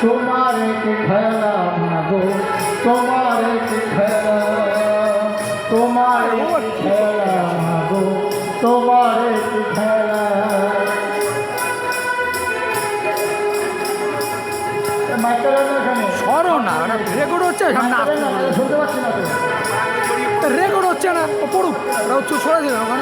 তোমার খেলা মাগো খেলা? তোমার খেলা মাগো খেলা? সরো না রেকর্ড হচ্ছে না। শুনতে পাচ্ছি না রেকর্ড হচ্ছে না পড়ুক। ওরা উচ্চ সরে দেবে ওখানে।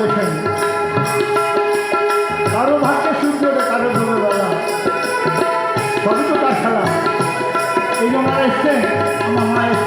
You know what I say?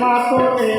মাতরে